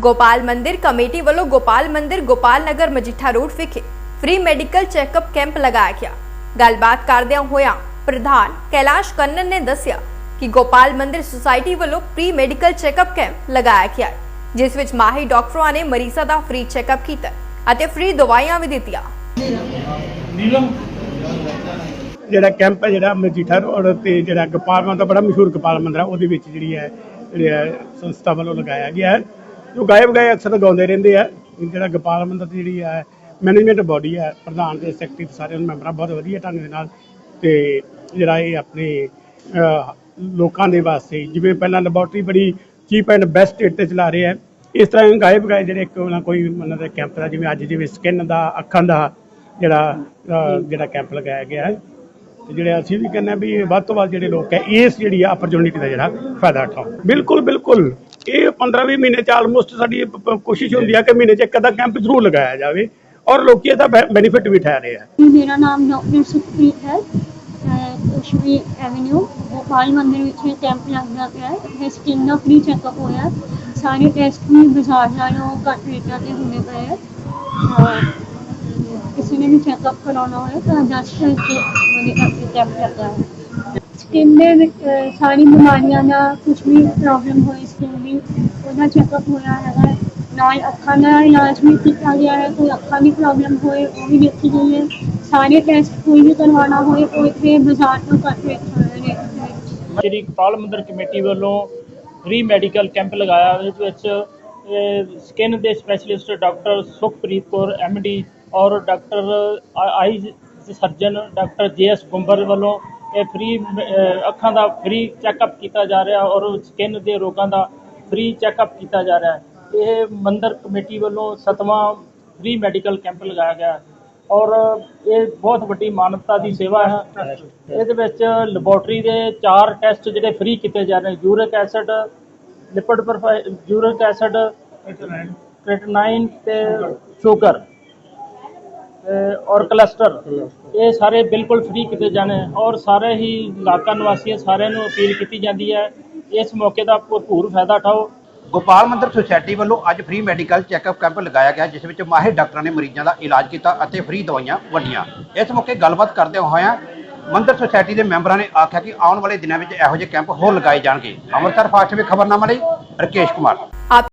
ਗੋਪਾਲ ਮੰਦਿਰ ਕਮੇਟੀ ਵੱਲੋਂ ਗੋਪਾਲ ਮੰਦਿਰ ਗੋਪਾਲ ਨਗਰ ਮਜੀਠਾ ਰੋਡ ਵਿਖੇ ਫ੍ਰੀ ਮੈਡੀਕਲ ਚੈੱਕਅਪ ਕੈਂਪ ਲਗਾਇਆ ਗਿਆ। ਗੱਲਬਾਤ ਕਰਦਿਆਂ ਹੋਇਆਂ ਪ੍ਰਧਾਨ ਕੈਲਾਸ਼ ਕੰਨਨ ਨੇ ਦੱਸਿਆ ਕਿ ਗੋਪਾਲ ਮੰਦਿਰ ਸੁਸਾਇਟੀ ਵੱਲੋਂ ਫ੍ਰੀ ਮੈਡੀਕਲ ਚੈੱਕਅਪ ਕੈਂਪ ਲਗਾਇਆ ਗਿਆ ਜਿਸ ਵਿੱਚ ਮਾਹਿਰ ਡਾਕਟਰਾਂ ਨੇ ਮਰੀਜ਼ਾਂ ਦਾ ਫ੍ਰੀ ਚੈੱਕਅਪ ਕੀਤਾ ਅਤੇ ਫ੍ਰੀ ਦਵਾਈਆਂ ਵੀ ਦਿੱਤੀਆਂ। ਜਿਹੜਾ ਕੈਂਪ ਹੈ ਜਿਹੜਾ ਮਜੀਠਾ ਰੋਡ ਤੇ ਜਿਹੜਾ ਗੋਪਾਲ ਮੰਦਰ ਬੜਾ ਮਸ਼ਹੂਰ ਗੋਪਾਲ ਮੰਦਰ ਹੈ ਉਹਦੇ ਵਿੱਚ ਜਿਹੜੀ ਹੈ ਸੰਸਥਾ ਵੱਲੋਂ ਲਗਾਇਆ ਗਿਆ ਹੈ। ਜੋ ਗਾਇਬ ਗਾਏ ਅਕਸਰ ਗਾਉਂਦੇ ਰਹਿੰਦੇ ਆ। ਜਿਹੜਾ ਗੋਪਾਲ ਮੰਦਰ ਦੀ ਜਿਹੜੀ ਹੈ ਮੈਨੇਜਮੈਂਟ ਬੋਡੀ ਹੈ ਪ੍ਰਧਾਨ ਤੇ ਸੈਕਟਰੀ ਤੇ ਸਾਰੇ ਮੈਂਬਰਾਂ ਬਹੁਤ ਵਧੀਆ ਢੰਗ ਦੇ ਨਾਲ ਤੇ ਜਿਹੜਾ ਇਹ ਆਪਣੇ ਲੋਕਾਂ ਦੇ ਵਾਸਤੇ ਜਿਵੇਂ ਪਹਿਲਾਂ ਲੈਬੋਰਟਰੀ ਬੜੀ ਚੀਪ ਐਂਡ ਬੈਸਟ ਰੇਟ ਤੇ ਚਲਾ ਰਹੇ ਆ। ਇਸ ਤਰ੍ਹਾਂ ਗਾਇਬ ਗਾਏ ਜਿਹੜੇ ਇੱਕ ਨਾ ਕੋਈ ਉਹਨਾਂ ਦਾ ਕੈਂਪ ਦਾ ਜਿਵੇਂ ਅੱਜ ਜਿਵੇਂ ਸਕਿਨ ਦਾ, ਅੱਖਾਂ ਦਾ ਜਿਹੜਾ ਜਿਹੜਾ ਕੈਂਪ ਲਗਾਇਆ ਗਿਆ ਹੈ। ਤੇ ਜਿਹੜੇ ਅਸੀਂ ਵੀ ਕਹਿੰਦੇ ਹਾਂ ਵੀ ਵੱਧ ਤੋਂ ਵੱਧ ਜਿਹੜੇ ਲੋਕ ਹੈ ਇਸ ਜਿਹੜੀ ਆ ਅਪਰਚੂਨਿਟੀ ਦਾ ਜਿਹੜਾ ਫਾਇਦਾ ਉਠਾਓ। ਬਿਲਕੁਲ ਬਿਲਕੁਲ। ਇਹ 15-20 ਮਹੀਨੇ ਚ ਆਲਮੋਸਟ ਸਾਡੀ ਪ- ਪ- ਕੋਸ਼ਿਸ਼ ਹੁੰਦੀ ਆ ਕਿ ਮਹੀਨੇ ਚ ਇੱਕ ਅੱਧਾ ਕੈਂਪ ਜ਼ਰੂਰ ਲਗਾਇਆ ਜਾਵੇ ਔਰ ਲੋਕੀ ਇਹਦਾ ਬੈਨੀਫਿਟ ਵੀ ਉਠਾ ਰਹੇ ਆ। ਮੇਰਾ ਨਾਮ ਡਾਕਟਰ ਸੁਖਪ੍ਰੀਤ ਹੈ। ਉਸ਼ਵੀ ਐਵਨਿਊ ਗੋਪਾਲ ਮੰਦਿਰ ਵਿੱਚ ਕੈਂਪ ਲੱਗਦਾ ਪਿਆ ਹੈ। ਇਹ ਸਕਿਨ ਦਾ ਫ੍ਰੀ ਚੈੱਕਅਪ ਹੋਇਆ। ਸਾਰੇ ਟੈਸਟ ਵੀ ਬਾਜ਼ਾਰ ਨਾਲੋਂ ਘੱਟ ਰੇਟਾਂ ਤੇ ਹੁੰਦੇ ਪਏ ਹੈ। ਔਰ ਕਿਸੇ ਨੇ ਵੀ ਚੈੱਕਅਪ ਕਰਾਉਣਾ ਹੋਵੇ ਤਾਂ ਜਸਟ ਮੇਰੇ ਕਰਕੇ ਕੈਂਪ ਲੱਗਦਾ ਹੈ। ਸਕਿਨ ਦੇ ਅਹ, ਸਾਰੀ ਬਿਮਾਰੀਆਂ ਦਾ ਕੁਝ ਵੀ ਪ੍ਰੋਬਲਮ ਹੋਈ ਸਕਿਨ ਦੀ ਉਹਦਾ ਚੈੱਕਅਪ ਹੋਇਆ ਹੈਗਾ। ਨਾਲ ਅੱਖਾਂ ਦਾ ਇਲਾਜ ਵੀ ਕੀਤਾ ਗਿਆ ਹੈ ਕੋਈ ਅੱਖਾਂ ਦੀ ਪ੍ਰੋਬਲਮ ਹੋਏ ਉਹ ਵੀ ਦੇਖੀ ਗਈ ਹੈ। ਸਾਰੇ ਟੈਸਟ ਕੋਈ ਵੀ ਕਰਵਾਉਣਾ ਹੋਏ ਉਹ ਇੱਥੇ ਬਾਜ਼ਾਰ ਤੋਂ ਘੱਟ ਰੇਟ ਰੇਟ ਸ਼੍ਰੀ ਗੋਪਾਲ ਮੰਦਿਰ ਕਮੇਟੀ ਵੱਲੋਂ ਫ੍ਰੀ ਮੈਡੀਕਲ ਕੈਂਪ ਲਗਾਇਆ ਇਸ ਵਿੱਚ ਸਕਿਨ ਦੇ ਸਪੈਸ਼ਲਿਸਟ ਡਾਕਟਰ ਸੁਖਪ੍ਰੀਤ ਕੌਰ ਡੀ ਔਰ doctor eye surgeon doctor GS Gumbar ਵੱਲੋਂ ਇਹ ਫ੍ਰੀ ਅੱਖਾਂ ਦਾ ਫ੍ਰੀ ਚੈੱਕਅਪ ਕੀਤਾ ਜਾ ਰਿਹਾ ਔਰ ਸਕਿਨ ਦੇ ਰੋਗਾਂ ਦਾ ਫ੍ਰੀ ਚੈੱਕਅਪ ਕੀਤਾ ਜਾ ਰਿਹਾ ਇਹ ਮੰਦਰ ਕਮੇਟੀ ਵੱਲੋਂ ਸਤਵਾਂ ਫ੍ਰੀ ਮੈਡੀਕਲ ਕੈਂਪ ਲਗਾਇਆ ਗਿਆ ਔਰ ਇਹ ਬਹੁਤ ਵੱਡੀ ਮਾਨਵਤਾ ਦੀ ਸੇਵਾ ਹੈ। ਇਹਦੇ ਵਿੱਚ ਲੈਬੋਰਟਰੀ ਦੇ ਚਾਰ ਟੈਸਟ ਜਿਹੜੇ ਫ੍ਰੀ ਕੀਤੇ ਜਾ ਰਹੇ ਨੇ uric acid lipid profile uric acid creatinine ਤੇ ਸ਼ੂਗਰ ਔਰ ਕਲਸਟਰ। ਇਹ ਸਾਰੇ ਬਿਲਕੁਲ ਫ੍ਰੀ ਕੀਤੇ ਜਾਣੇ ਔਰ ਸਾਰੇ ਹੀ ਇਲਾਕਾ ਨਿਵਾਸੀਆਂ ਸਾਰਿਆਂ ਨੂੰ ਅਪੀਲ ਕੀਤੀ ਜਾਂਦੀ ਹੈ ਇਸ ਮੌਕੇ ਦਾ ਭਰਪੂਰ ਫਾਇਦਾ ਉਠਾਓ। ਗੋਪਾਲ ਮੰਦਰ ਸੁਸਾਇਟੀ ਵੱਲੋਂ ਅੱਜ ਫ੍ਰੀ ਮੈਡੀਕਲ ਚੈੱਕਅਪ ਕੈਂਪ ਲਗਾਇਆ ਗਿਆ ਜਿਸ ਵਿੱਚ ਮਾਹਿਰ ਡਾਕਟਰਾਂ ਨੇ ਮਰੀਜ਼ਾਂ ਦਾ ਇਲਾਜ ਕੀਤਾ ਅਤੇ ਫ੍ਰੀ ਦਵਾਈਆਂ ਵੰਡੀਆਂ। ਇਸ ਮੌਕੇ ਗੱਲਬਾਤ ਕਰਦੇ ਹੋਇਆਂ ਮੰਦਰ ਸੁਸਾਇਟੀ ਦੇ ਮੈਂਬਰਾਂ ਨੇ ਆਖਿਆ ਕਿ ਆਉਣ ਵਾਲੇ ਦਿਨਾਂ ਵਿੱਚ ਇਹੋ ਜਿਹੇ ਕੈਂਪ ਹੋਰ ਲਗਾਏ ਜਾਣਗੇ। ਅੰਮ੍ਰਿਤਸਰ ਫਾਸਟ ਵੇ ਖਬਰਨਾਮਾ ਲਈ ਰਕੇਸ਼ ਕੁਮਾਰ।